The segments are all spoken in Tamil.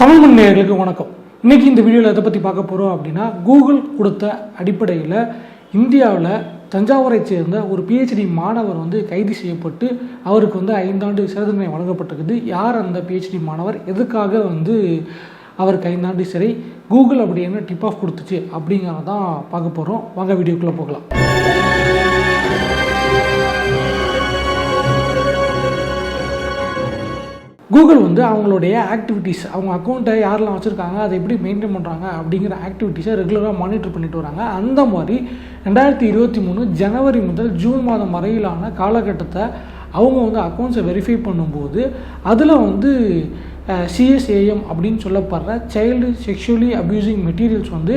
தமிழ் மண் நேயர்களுக்கு வணக்கம். இன்னைக்கு இந்த வீடியோவில் எதை பற்றி பார்க்க போகிறோம் அப்படின்னா கூகுள் கொடுத்த அடிப்படையில் இந்தியாவில் தஞ்சாவூரை சேர்ந்த ஒரு பிஹெச்டி மாணவர் வந்து கைது செய்யப்பட்டு அவருக்கு வந்து ஐந்தாண்டு சிறை தண்டனை வழங்கப்பட்டிருக்குது. யார் அந்த பிஹெச்டி மாணவர்? எதுக்காக வந்து அவருக்கு ஐந்தாண்டு சிறை? கூகுள் அப்படி என்ன டிப் ஆஃப் கொடுத்துச்சு அப்படிங்கிறத தான் பார்க்க போகிறோம் வாங்க வீடியோக்குள்ளே போகலாம். கூகுள் வந்து அவங்களுடைய ஆக்டிவிட்டீஸ் அவங்க அக்கௌண்ட்டை யாரெல்லாம் வச்சுருக்காங்க அதை எப்படி மெயின்டைன் பண்ணுறாங்க அப்படிங்கிற ஆக்டிவிட்டீஸை ரெகுலராக மானிட்டர் பண்ணிட்டு வராங்க. அந்த மாதிரி ரெண்டாயிரத்தி இருபத்தி மூணு ஜனவரி முதல் ஜூன் மாதம் வரையிலான காலகட்டத்தை அவங்க வந்து அக்கௌண்ட்ஸை வெரிஃபை பண்ணும்போது அதில் வந்து சிஎஸ்ஏஎம் அப்படின்னு சொல்லப்படுற சைல்டு செக்ஷுவலி அப்யூசிங் மெட்டீரியல்ஸ் வந்து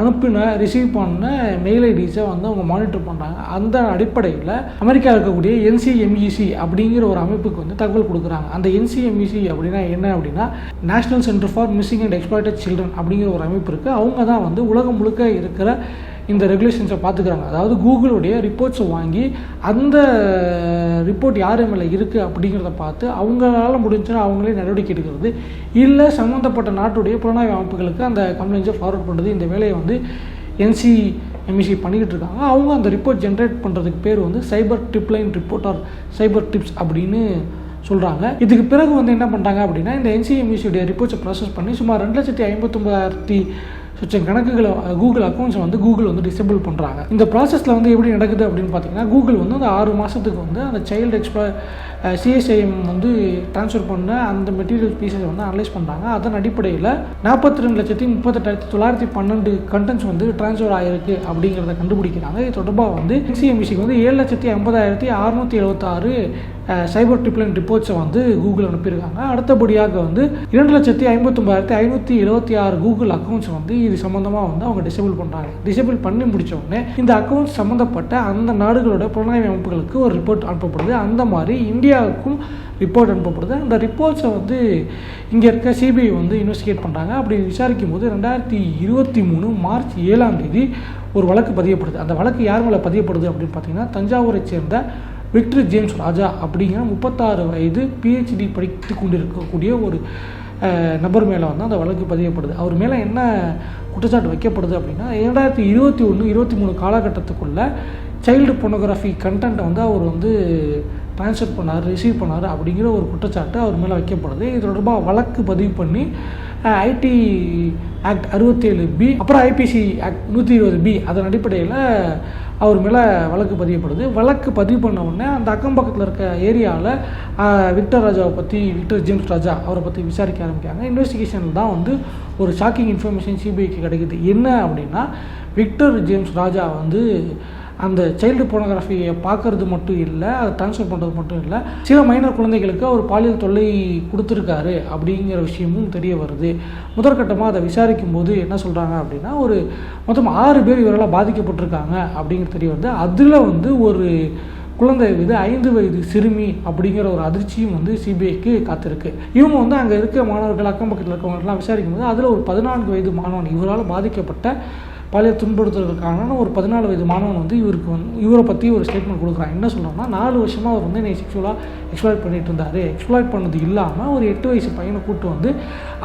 அனுப்பின ரிசீவ் பண்ண மெயில் ஐடிஸை வந்து அவங்க மானிட்டர் பண்ணுறாங்க அந்த அடிப்படையில் அமெரிக்காவில் இருக்கக்கூடிய என்சிஎம்இசி அப்படிங்கிற ஒரு அமைப்புக்கு வந்து தகவல் கொடுக்குறாங்க. அந்த என்சிஎம்இசி அப்படின்னா என்ன அப்படின்னா National Center for Missing and Exploited Children அப்படிங்கிற ஒரு அமைப்பு இருக்குது அவங்க தான் வந்து உலகம் முழுக்க இருக்கிற இந்த ரெகுலேஷன்ஸை பார்த்துக்கிறாங்க. அதாவது கூகுளுடைய ரிப்போர்ட்ஸை வாங்கி அந்த ரிப்போர்ட் யார் மேலே இருக்குது அப்படிங்கிறத பார்த்து அவங்களால முடிஞ்சுன்னா அவங்களே நடவடிக்கை எடுக்கிறது. இல்லை சம்மந்தப்பட்ட நாட்டுடைய புலனாய்வு அமைப்புகளுக்கு அந்த கம்ப்ளைண்ட்ஸை ஃபார்வர்ட் பண்ணுறது இந்த வேலையை வந்து என்சி எம்இசி பண்ணிக்கிட்டு இருக்காங்க. அவங்க அந்த ரிப்போர்ட் ஜென்ரேட் பண்ணுறதுக்கு பேர் வந்து cyber tipline report or cyber tips அப்படின்னு சொல்கிறாங்க இதுக்கு பிறகு வந்து என்ன பண்ணுறாங்க அப்படின்னா இந்த என்சிஎம்இசியுடைய ரிப்போர்ட்ஸை ப்ராசஸ் பண்ணி சுமார் ரெண்டு லட்சத்தி ஐம்பத்தொம்பதாயிரத்தி சொச்சம் கணக்குகளை கூகுள் அக்கௌண்ட்ஸை வந்து கூகுள் வந்து டிசேபிள் பண்ணுறாங்க இந்த ப்ராசஸில் வந்து எப்படி நடக்குது அப்படின்னு பார்த்தீங்கன்னா கூகுள் வந்து அந்த ஆறு மாதத்துக்கு வந்து அந்த சைல்டு எக்ஸ்ப்ளா சிஎஸ்ஐஎம் வந்து ட்ரான்ஸ்ஃபர் பண்ண அந்த மெட்டீரியல் பீசஸ் வந்து அனலைஸ் பண்ணுறாங்க அதன் அடிப்படையில் நாற்பத்தி ரெண்டு லட்சத்தி முப்பத்தெட்டாயிரத்தி தொள்ளாயிரத்தி பன்னெண்டு கண்டென்ட்ஸ் வந்து ட்ரான்ஸ்ஃபர் ஆகிருக்கு அப்படிங்கிறத கண்டுபிடிக்கிறாங்க. இது தொடர்பாக வந்து என்சிஎம்சிக்கு வந்து ஏழு லட்சத்தி ஐம்பதாயிரத்தி அறுநூற்றி எழுபத்தாறு சைபர் ட்ரிப்ளைன் ரிப்போர்ட்ஸை வந்து கூகுள் அனுப்பியிருக்காங்க. அடுத்தபடியாக வந்து இரண்டு லட்சத்தி ஐம்பத்தொம்பதாயிரத்தி ஐநூற்றி எழுபத்தி ஆறு கூகுள் அக்கௌண்ட்ஸ் வந்து இது சம்மந்தமாக வந்து அவங்க டிசபிள் பண்ணுறாங்க டிசபிள் பண்ணி முடித்தவுடனே இந்த அக்கௌண்ட்ஸ் சம்மந்தப்பட்ட அந்த நாடுகளோட புலனாய்வு அமைப்புகளுக்கு ஒரு ரிப்போர்ட் அனுப்பப்படுது. அந்த மாதிரி இந்தியாவுக்கும் ரிப்போர்ட் அனுப்பப்படுது. அந்த ரிப்போர்ட்ஸை வந்து இங்கே இருக்க சிபிஐ வந்து இன்வெஸ்டிகேட் பண்ணுறாங்க அப்படி விசாரிக்கும் போது ரெண்டாயிரத்தி இருபத்தி மூணு மார்ச் ஏழாம் தேதி ஒரு வழக்கு பதியப்படுது. அந்த வழக்கு யார் மேலே பதியப்படுது அப்படின்னு பார்த்தீங்கன்னா தஞ்சாவூரை சேர்ந்த விக்டர் ஜேம்ஸ் ராஜா அப்படிங்கிற முப்பத்தாறு வயது பிஹெச்டி படித்து கொண்டிருக்கக்கூடிய ஒரு நபர் மேலே வந்து அந்த வழக்கு பதியப்படுது. அவர் மேலே என்ன குற்றச்சாட்டு வைக்கப்படுது அப்படின்னா இரண்டாயிரத்தி இருபத்தி ஒன்று இருபத்தி மூணு காலகட்டத்துக்குள்ளே சைல்டு பொனோகிராஃபி கண்டென்ட்டை வந்து அவர் வந்து ட்ரான்ஸ்ஃபர் பண்ணார் ரிசீவ் பண்ணார் அப்படிங்கிற ஒரு குற்றச்சாட்டு அவர் மேலே வைக்கப்படுது. இது தொடர்பாக வழக்கு பதிவு பண்ணி ஐடி ஆக்ட் அறுபத்தேழு பி அப்புறம் ஐபிசி ஆக்ட் நூற்றி இருபது பி அதன் அடிப்படையில் அவர் மேலே வழக்கு பதியப்படுது. வழக்கு பதிவு பண்ண உடனே அந்த அக்கம் பக்கத்தில் இருக்க ஏரியாவில் விக்டர் ராஜாவை பற்றி விக்டர் ஜேம்ஸ் ராஜா அவரை பற்றி விசாரிக்க ஆரம்பிக்காங்க இன்வெஸ்டிகேஷனில் தான் வந்து ஒரு ஷாக்கிங் இன்ஃபர்மேஷன் சிபிஐக்கு கிடைக்குது. என்ன அப்படின்னா விக்டர் ஜேம்ஸ் ராஜா வந்து அந்த சைல்டு போனோகிராஃபியை பார்க்கறது மட்டும் இல்லை அதை ட்ரான்ஸ்ஃபர் பண்ணுறது மட்டும் இல்லை சில மைனர் குழந்தைகளுக்கு அவர் பாலியல் தொல்லை கொடுத்துருக்காரு அப்படிங்கிற விஷயமும் தெரிய வருது. முதற்கட்டமாக அதை விசாரிக்கும் போது என்ன சொல்கிறாங்க அப்படின்னா ஒரு மொத்தம் ஆறு பேர் இவரால் பாதிக்கப்பட்டிருக்காங்க அப்படிங்கிறது தெரிய வருது. அதில் வந்து ஒரு குழந்தை இது ஐந்து வயது சிறுமி அப்படிங்கிற ஒரு அதிர்ச்சியும் வந்து சிபிஐக்கு காத்திருக்கு. இவங்க வந்து அங்கே இருக்க மாணவர்கள் அக்கம் பக்கத்தில் இருக்கவங்கலாம் விசாரிக்கும் போது அதில் ஒரு பதினான்கு வயது மாணவன் இவரால் பாதிக்கப்பட்ட பாலியல் துன்புறுத்தலுக்கான ஒரு பதினாலு வயது மாணவன் வந்து இவருக்கு வந்து இவரை பற்றி ஒரு ஸ்டேட்மெண்ட் கொடுக்குறான். என்ன சொல்கிறோம்னா நாலு வருஷமாக அவர் வந்து என்னை செக்ஷுவலாக எக்ஸ்ப்ளாய்ட் பண்ணிட்டு இருந்தார். எக்ஸ்ப்ளாய்ட் பண்ணது இல்லாமல் ஒரு எட்டு வயசு பையனை கூப்பிட்டு வந்து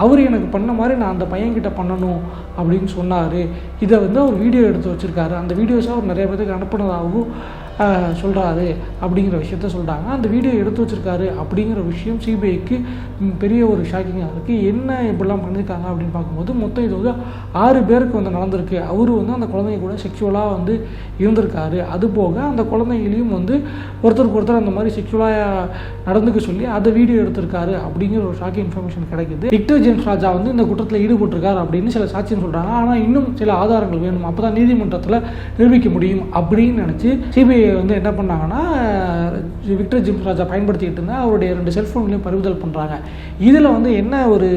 அவர் எனக்கு பண்ண மாதிரி நான் அந்த பையன்கிட்ட பண்ணணும் அப்படின்னு சொன்னார். இதை வந்து அவர் வீடியோ எடுத்து வச்சுருக்காரு. அந்த வீடியோஸை அவர் நிறைய பேருக்கு அனுப்புனதாகவும் சொல்கிறாரு அப்படிங்கிற விஷயத்த சொல்கிறாங்க அந்த வீடியோ எடுத்து வச்சுருக்காரு அப்படிங்கிற விஷயம் சிபிஐக்கு பெரிய ஒரு ஷாக்கிங்காக இருக்குது என்ன இப்படிலாம் பண்ணியிருக்காங்க அப்படின்னு பார்க்கும்போது மொத்தம் இது வந்து ஆறு பேருக்கு வந்து நடந்திருக்கு. அவர் வந்து அந்த குழந்தைங்க கூட செக்ஷுவலாக வந்து இருந்திருக்காரு. அது போக அந்த குழந்தைங்களையும் வந்து ஒருத்தருக்கு ஒருத்தர் அந்த மாதிரி செக்ஷுவலாக நடந்துக்க சொல்லி அதை வீடியோ எடுத்திருக்காரு அப்படிங்கிற ஒரு ஷாக்கிங் இன்ஃபர்மேஷன் கிடைக்குது. விக்டர் ஜேம்ஸ் ராஜா வந்து இந்த குற்றத்தில் ஈடுபட்டிருக்காரு அப்படின்னு சில சாட்சியம் சொல்கிறாங்க ஆனால் இன்னும் சில ஆதாரங்கள் வேணும். அப்போ தான் நீதிமன்றத்தில் நிரூபிக்க முடியும் அப்படின்னு நினச்சி சிபிஐ வந்து என்ன பண்ணாங்கன்னா விக்டர் ஜிம்ஸ் ராஜா பயன்படுத்திக்கிட்டு இருந்தால் அவருடைய ரெண்டு செல்ஃபோன்களையும் பறிமுதல் பண்ணுறாங்க இதில் வந்து என்ன ஒரு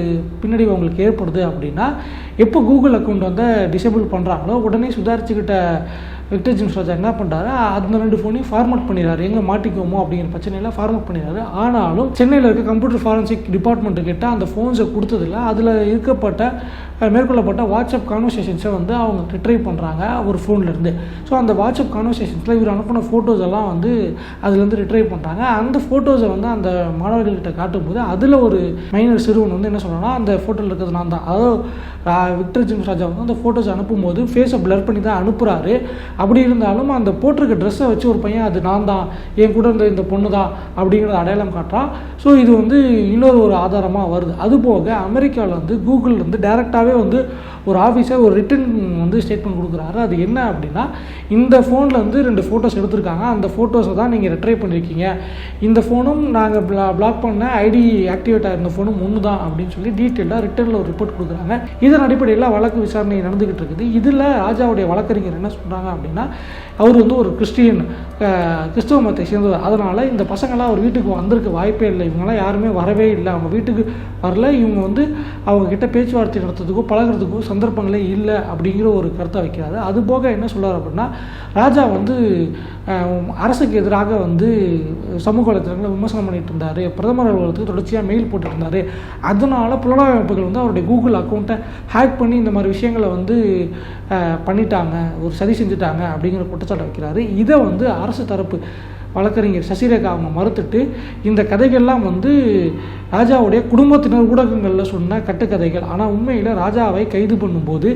பின்னடைவு அவங்களுக்கு ஏற்படுது அப்படின்னா எப்போ கூகுள் அக்கௌண்ட் வந்து டிசேபிள் பண்ணுறாங்களோ உடனே சுதாரிச்சுக்கிட்ட விக்டர் ஜேம்ஸ் ராஜா என்ன பண்ணுறாரு அந்த ரெண்டு ஃபோனையும் ஃபார்மட் பண்ணிடுறாரு. எங்கே மாட்டிக்குவோமோ அப்படிங்கிற பிரச்சனையில் ஃபார்மட் பண்ணிடுறாரு. ஆனாலும் சென்னையில் இருக்க கம்ப்யூட்டர் ஃபாரன்சிக் டிபார்ட்மெண்ட்டு கிட்ட அந்த ஃபோன்ஸை கொடுத்ததில்ல அதில் இருக்கப்பட்ட மேற்கொள்ளப்பட்ட வாட்ஸ்அப் கான்வர்சேஷன்ஸை வந்து அவங்க ரிட்ரைவ் பண்ணுறாங்க ஒரு ஃபோன்லேருந்து ஸோ அந்த வாட்ஸ்அப் கான்வர்சேஷன்ஸில் இவர் அனுப்பின ஃபோட்டோஸ் எல்லாம் வந்து அதுலேருந்து ரிட்ரைவ் பண்ணுறாங்க அந்த ஃபோட்டோஸை வந்து அந்த மாணவர்கள்கிட்ட காட்டும்போது அதில் ஒரு மைனர் சிறுவன் வந்து என்ன சொல்கிறான்னா அந்த ஃபோட்டோவில் இருக்கிறது நான் தான். அதாவது விக்டர் ஜிம்ஸ் ராஜா வந்து அந்த ஃபோட்டோஸ் அனுப்பும்போது ஃபேஸை பிளர் பண்ணி தான் அனுப்புகிறாரு அப்படி இருந்தாலும் அந்த போட்டிருக்க ட்ரெஸ்ஸை வச்சு ஒரு பையன் அது நான் தான் என் கூட இருந்த இந்த பொண்ணு தான் அப்படிங்கிறத அடையாளம் காட்டுறான் ஸோ இது வந்து இன்னொரு ஒரு ஆதாரமாக வருது. அதுபோக அமெரிக்காவில் வந்து கூகுள் வந்து டைரெக்டாகவே வந்து ஒரு ஆஃபீஸர் ஒரு ரிட்டன் வந்து ஸ்டேட்மெண்ட் கொடுக்குறாரு. அது என்ன அப்படின்னா இந்த ஃபோனில் வந்து ரெண்டு ஃபோட்டோஸ் எடுத்திருக்காங்க. அந்த ஃபோட்டோஸை தான் நீங்கள் ரிட்ரை பண்ணியிருக்கீங்க இந்த ஃபோனும் நாங்கள் பிளா பிளாக் பண்ண ஐடி ஆக்டிவேட் ஆகிருந்த ஃபோனும் ஒன்று தான் அப்படின்னு சொல்லி டீட்டெயிலாக ரிட்டனில் ஒரு ரிப்போர்ட் கொடுக்குறாங்க. இதன் அடிப்படையில் வழக்கு விசாரணை நடந்துக்கிட்டு இருக்குது. இதில் ராஜாவுடைய வழக்கறிஞர் என்ன சொல்கிறாங்க அப்படின்னு அவர் வந்து ஒரு கிறிஸ்டியன் கிறிஸ்துவ மதத்தை சேர்ந்தவர். அதனால் இந்த பசங்களாம் அவர் வீட்டுக்கு வந்திருக்க வாய்ப்பே இல்லை. இவங்கெல்லாம் யாருமே வரவே இல்லை. அவங்க வீட்டுக்கு வரல. இவங்க வந்து அவங்கக்கிட்ட பேச்சுவார்த்தை நடத்துறதுக்கோ பழகுறதுக்கோ சந்தர்ப்பங்களே இல்லை அப்படிங்கிற ஒரு கருத்தை வைக்கிறாரு. அது போக என்ன சொல்கிறார் அப்படின்னா ராஜா வந்து அரசுக்கு எதிராக வந்து சமூக வலைத்தளங்களை விமர்சனம் பண்ணிட்டு இருந்தார். பிரதமர் அலுவலகத்துக்கு தொடர்ச்சியாக மெயில் போட்டுட்டு இருந்தார். அதனால புலனாய்வு அமைப்புகள் வந்து அவருடைய கூகுள் அக்கௌண்ட்டை ஹேக் பண்ணி இந்த மாதிரி விஷயங்களை வந்து பண்ணிட்டாங்க. ஒரு சதி செஞ்சுட்டாங்க. அப்படிங்கிற குற்றச்சாட்டை வைக்கிறாரு. இதை வந்து அரசு தரப்பு வழக்கறிஞர் சசிரேகா அவங்க மறுத்துட்டு இந்த கதைகள்லாம் வந்து ராஜாவுடைய குடும்பத்தினர் ஊடகங்களில் சொன்ன கட்டுக்கதைகள். ஆனால் உண்மையில் ராஜாவை கைது பண்ணும்போது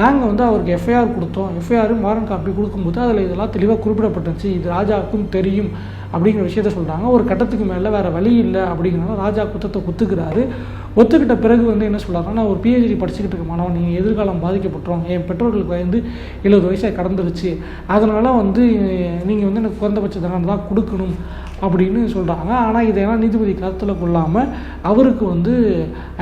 நாங்கள் வந்து அவருக்கு எஃப்ஐஆர் கொடுத்தோம். எஃப்ஐஆர் வாரன் காப்பி கொடுக்கும்போது அதில் இதெல்லாம் தெளிவாக குறிப்பிடப்பட்டுச்சு இது ராஜாவுக்கும் தெரியும். அப்படிங்கிற விஷயத்த சொல்கிறாங்க ஒரு கட்டத்துக்கு மேலே வேறு வழி இல்லை அப்படிங்கிறனால ராஜா குத்தத்தை ஒத்துக்கிறாரு ஒத்துக்கிட்ட பிறகு வந்து என்ன சொல்கிறாங்கன்னா நான் ஒரு பிஹெச்டி படிச்சுக்கிட்டு இருக்க மாணவன் நீங்கள் எதிர்காலம் பாதிக்கப்பட்டுரும். என் பெற்றோர்களுக்கு வந்து எழுபது வயசாக கடந்துருச்சு. அதனால் வந்து நீங்கள் வந்து எனக்கு குறைந்தபட்ச தண்டனை தான் கொடுக்கணும். அப்படின்னு சொல்கிறாங்க ஆனால் இதையெல்லாம் நீதிபதி கருத்தில் கொள்ளாமல் அவருக்கு வந்து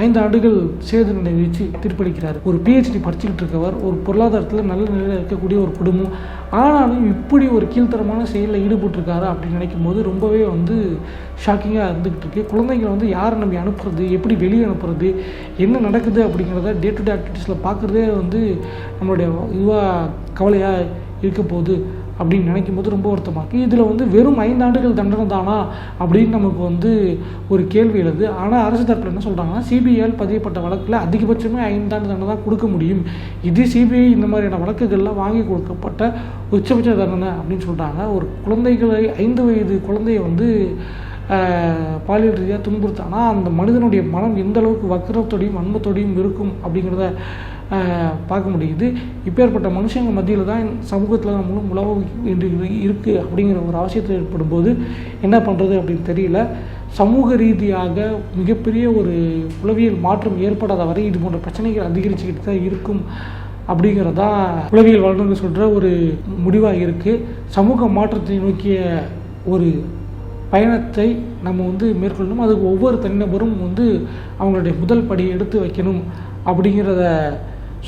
ஐந்து ஆண்டுகள் சேது நிலை விதித்து தீர்ப்பளிக்கிறார். ஒரு பிஹெச்டி படிச்சுக்கிட்டு இருக்கவர் ஒரு பொருளாதாரத்தில் நல்ல நிலையில் இருக்கக்கூடிய ஒரு குடும்பம். ஆனாலும் இப்படி ஒரு கீழ்த்தரமான செயலில் ஈடுபட்டிருக்காரு அப்படின்னு நினைக்கும் போது ரொம்பவே வந்து ஷாக்கிங்காக இருந்துக்கிட்டு இருக்கு. குழந்தைங்களை வந்து யாரை நம்பி அனுப்புறது எப்படி வெளியே அனுப்புறது என்ன நடக்குது அப்படிங்கிறத டே டு டே ஆக்டிவிட்டீஸில் பார்க்குறதே வந்து நம்மளுடைய இதுவாக கவலையாக இருக்க போகுது. அப்படின்னு நினைக்கும் போது ரொம்ப வருத்தமாக இருக்குது இதில் வந்து வெறும் ஐந்தாண்டுகள் தண்டனை தானா அப்படின்னு நமக்கு வந்து ஒரு கேள்வி எழுது. ஆனால் அரசு தரப்பில் என்ன சொல்கிறாங்கன்னா சிபிஐயால் பதியப்பட்ட வழக்கில் அதிகபட்சமே ஐந்தாண்டு தண்டனை தான் கொடுக்க முடியும். இது சிபிஐ இந்த மாதிரியான வழக்குகளில் வாங்கி கொடுக்கப்பட்ட உச்சபட்ச தண்டனை அப்படின்னு சொல்கிறாங்க ஒரு குழந்தைகளை ஐந்து வயது குழந்தைய வந்து பாலியல் ரீதியாக துன்புறுத்தானா அந்த மனிதனுடைய மனம் எந்த அளவுக்கு வக்கரத்தோடையும் அன்பத்தோடையும் இருக்கும் அப்படிங்கிறத பார்க்க முடியுது. இப்பேற்பட்ட மனுஷங்க மத்தியில் தான் சமூகத்தில் நம்மளும் உழவு என்று இருக்குது அப்படிங்கிற ஒரு அவசியத்தை ஏற்படும் போது என்ன பண்ணுறது அப்படின்னு தெரியல. சமூக ரீதியாக மிகப்பெரிய ஒரு உளவியல் மாற்றம் ஏற்படாத வரை இது போன்ற பிரச்சனைகள் அதிகரிச்சுக்கிட்டு தான் இருக்கும் அப்படிங்கிறதா உளவியல் வல்லுநர்கள் சொல்கிற ஒரு முடிவாக இருக்குது சமூக மாற்றத்தை நோக்கிய ஒரு பயணத்தை நம்ம வந்து மேற்கொள்ளணும். அதுக்கு ஒவ்வொரு தனிநபரும் வந்து அவங்களுடைய முதல் படி எடுத்து வைக்கணும் அப்படிங்கிறத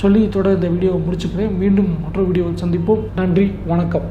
சொல்லி தொடர் இந்த வீடியோவை முடிச்சுக்கிறேன். மீண்டும் மற்றொரு வீடியோவில் சந்திப்போம். நன்றி வணக்கம்.